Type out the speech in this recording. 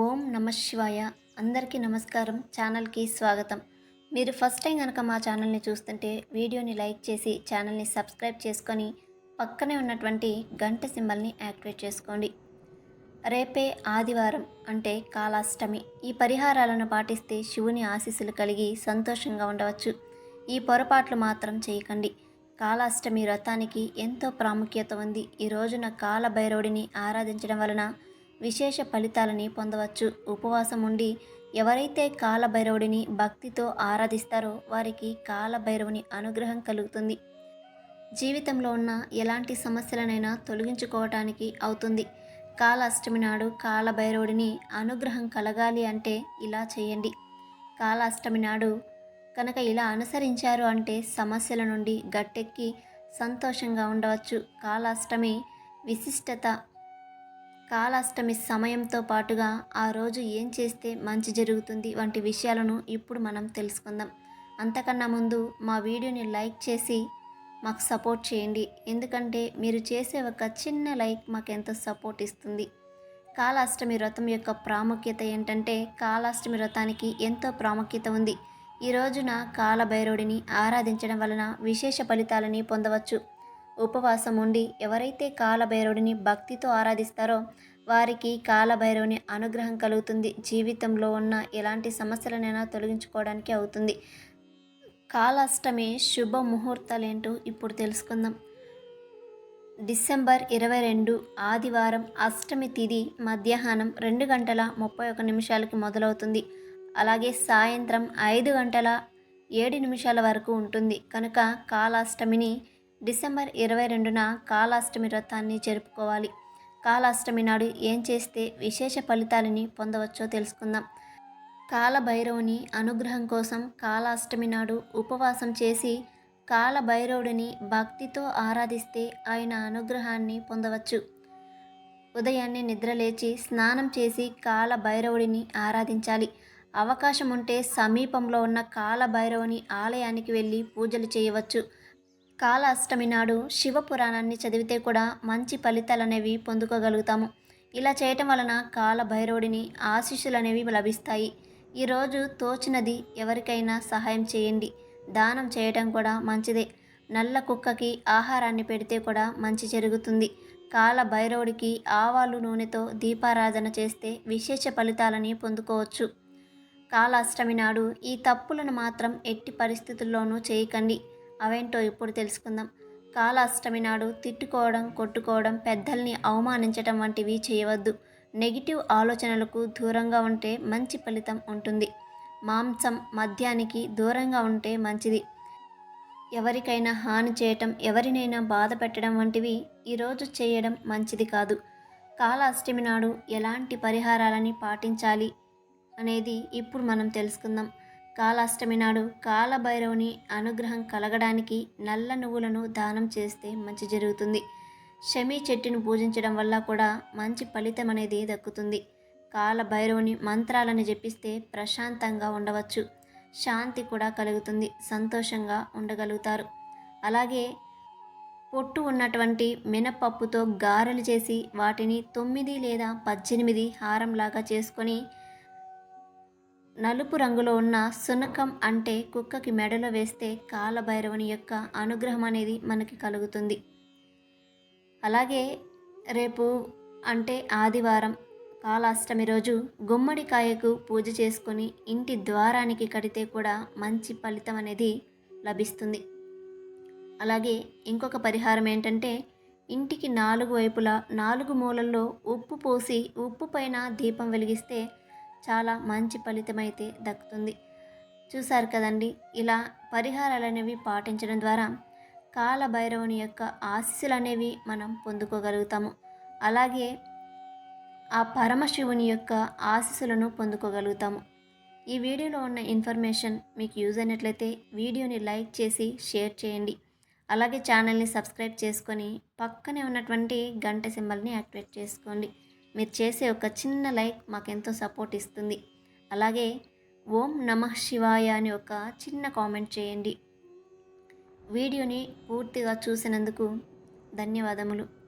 ఓం నమ శివాయ. అందరికీ నమస్కారం. ఛానల్కి స్వాగతం. మీరు ఫస్ట్ టైం కనుక మా ఛానల్ని చూస్తుంటే వీడియోని లైక్ చేసి ఛానల్ని సబ్స్క్రైబ్ చేసుకొని పక్కనే ఉన్నటువంటి గంట సింబల్ని యాక్టివేట్ చేసుకోండి. రేపే ఆదివారం అంటే కాలాష్టమి. ఈ పరిహారాలను పాటిస్తే శివుని ఆశీస్సులు కలిగి సంతోషంగా ఉండవచ్చు. ఈ పొరపాట్లు మాత్రం చేయకండి. కాలాష్టమి వ్రతానికి ఎంతో ప్రాముఖ్యత ఉంది. ఈ రోజున కాలభైరవుడిని ఆరాధించడం వలన విశేష ఫలితాలని పొందవచ్చు. ఉపవాసం ఉండి ఎవరైతే కాలభైరవుడిని భక్తితో ఆరాధిస్తారో వారికి కాలభైరవుని అనుగ్రహం కలుగుతుంది. జీవితంలో ఉన్న ఎలాంటి సమస్యలనైనా తొలగించుకోవటానికి అవుతుంది. కాలాష్టమి నాడు కాలభైరవుడిని అనుగ్రహం కలగాలి అంటే ఇలా చేయండి. కాలాష్టమి నాడు కనుక ఇలా అనుసరించారు అంటే సమస్యల నుండి గట్టెక్కి సంతోషంగా ఉండవచ్చు. కాలాష్టమి విశిష్టత కాలాష్టమి సమయంతో పాటుగా ఆ రోజు ఏం చేస్తే మంచి జరుగుతుంది వంటి విషయాలను ఇప్పుడు మనం తెలుసుకుందాం. అంతకన్నా ముందు మా వీడియోని లైక్ చేసి మాకు సపోర్ట్ చేయండి. ఎందుకంటే మీరు చేసే ఒక చిన్న లైక్ మాకు ఎంతో సపోర్ట్ ఇస్తుంది. కాలాష్టమి వ్రతం యొక్క ప్రాముఖ్యత ఏంటంటే కాలాష్టమి వ్రతానికి ఎంతో ప్రాముఖ్యత ఉంది. ఈ రోజున కాలభైరవుడిని ఆరాధించడం వలన విశేష ఫలితాలని పొందవచ్చు. ఉపవాసం ఉండి ఎవరైతే కాలభైరవుడిని భక్తితో ఆరాధిస్తారో వారికి కాలభైరవుని అనుగ్రహం కలుగుతుంది. జీవితంలో ఉన్న ఎలాంటి సమస్యలనైనా తొలగించుకోవడానికి అవుతుంది. కాలాష్టమి శుభ ముహూర్తాలు ఏంటో ఇప్పుడు తెలుసుకుందాం. డిసెంబర్ ఇరవై రెండు ఆదివారం అష్టమి తిథి మధ్యాహ్నం రెండు గంటల ముప్పై ఒక నిమిషాలకి మొదలవుతుంది. అలాగే సాయంత్రం ఐదు గంటల ఏడు నిమిషాల వరకు ఉంటుంది. కనుక కాలాష్టమిని డిసెంబర్ ఇరవై రెండున కాలాష్టమి వ్రతాన్ని జరుపుకోవాలి. కాలాష్టమి నాడు ఏం చేస్తే విశేష ఫలితాలని పొందవచ్చో తెలుసుకుందాం. కాలభైరవుని అనుగ్రహం కోసం కాలాష్టమి నాడు ఉపవాసం చేసి కాలభైరవుడిని భక్తితో ఆరాధిస్తే ఆయన అనుగ్రహాన్ని పొందవచ్చు. ఉదయాన్నే నిద్రలేచి స్నానం చేసి కాలభైరవుడిని ఆరాధించాలి. అవకాశం ఉంటే సమీపంలో ఉన్న కాలభైరవుని ఆలయానికి వెళ్ళి పూజలు చేయవచ్చు. కాళాష్టమి నాడు శివపురాణాన్ని చదివితే కూడా మంచి ఫలితాలు అనేవి పొందుకోగలుగుతాము. ఇలా చేయటం వలన కాలభైరవుడిని ఆశీస్సులు అనేవి లభిస్తాయి ఈరోజు తోచినది ఎవరికైనా సహాయం చేయండి. దానం చేయటం కూడా మంచిదే. నల్ల కుక్కకి ఆహారాన్ని పెడితే కూడా మంచి జరుగుతుంది. కాల భైరవుడికి ఆవాలు నూనెతో దీపారాధన చేస్తే విశేష ఫలితాలని పొందుకోవచ్చు. కాలాష్టమి నాడు ఈ తప్పులను మాత్రం ఎట్టి పరిస్థితుల్లోనూ చేయకండి. అవేంటో ఇప్పుడు తెలుసుకుందాం. కాలాష్టమి నాడు తిట్టుకోవడం కొట్టుకోవడం పెద్దల్ని అవమానించటం వంటివి చేయవద్దు. నెగిటివ్ ఆలోచనలకు దూరంగా ఉంటే మంచి ఫలితం ఉంటుంది. మాంసం మద్యానికి దూరంగా ఉంటే మంచిది. ఎవరికైనా హాని చేయటం ఎవరినైనా బాధ పెట్టడం వంటివి ఈరోజు చేయడం మంచిది కాదు. కాలాష్టమి నాడు ఎలాంటి పరిహారాలని పాటించాలి అనేది ఇప్పుడు మనం తెలుసుకుందాం. కాలాష్టమి నాడు కాలభైరవుని అనుగ్రహం కలగడానికి నల్ల నువ్వులను దానం చేస్తే మంచి జరుగుతుంది. షమీ చెట్టును పూజించడం వల్ల కూడా మంచి ఫలితం అనేది దక్కుతుంది. కాలభైరవుని మంత్రాలను జపిస్తే ప్రశాంతంగా ఉండవచ్చు. శాంతి కూడా కలుగుతుంది. సంతోషంగా ఉండగలుగుతారు. అలాగే పొట్టు ఉన్నటువంటి మినపప్పుతో గారెలు చేసి వాటిని తొమ్మిది లేదా పద్దెనిమిది హారంలాగా చేసుకొని నలుపు రంగులో ఉన్న సునకం అంటే కుక్కకి మెడలో వేస్తే కాలభైరవుని యొక్క అనుగ్రహం అనేది మనకి కలుగుతుంది. అలాగే రేపు అంటే ఆదివారం కాలాష్టమి రోజు గుమ్మడికాయకు పూజ చేసుకొని ఇంటి ద్వారానికి కడితే కూడా మంచి ఫలితం అనేది లభిస్తుంది. అలాగే ఇంకొక పరిహారం ఏంటంటే ఇంటికి నాలుగు వైపులా నాలుగు మూలల్లో ఉప్పు పోసి ఉప్పు పైన దీపం వెలిగిస్తే చాలా మంచి ఫలితం అయితే దక్కుతుంది. చూశారు కదండి ఇలా పరిహారాలు అనేవి పాటించడం ద్వారా కాలభైరవుని యొక్క ఆశీస్సులు అనేవి మనం పొందుకోగలుగుతాము. అలాగే ఆ పరమశివుని యొక్క ఆశీస్సులను పొందుకోగలుగుతాము. ఈ వీడియోలో ఉన్న ఇన్ఫర్మేషన్ మీకు యూజ్ అయినట్లయితే వీడియోని లైక్ చేసి షేర్ చేయండి. అలాగే ఛానల్ని సబ్స్క్రైబ్ చేసుకొని పక్కనే ఉన్నటువంటి గంట సింబల్ని యాక్టివేట్ చేసుకోండి. మీరు చేసే ఒక చిన్న లైక్ మాకెంతో సపోర్ట్ ఇస్తుంది. అలాగే ఓం నమ శివాయ అని ఒక చిన్న కామెంట్ చేయండి. వీడియోని పూర్తిగా చూసినందుకు ధన్యవాదములు.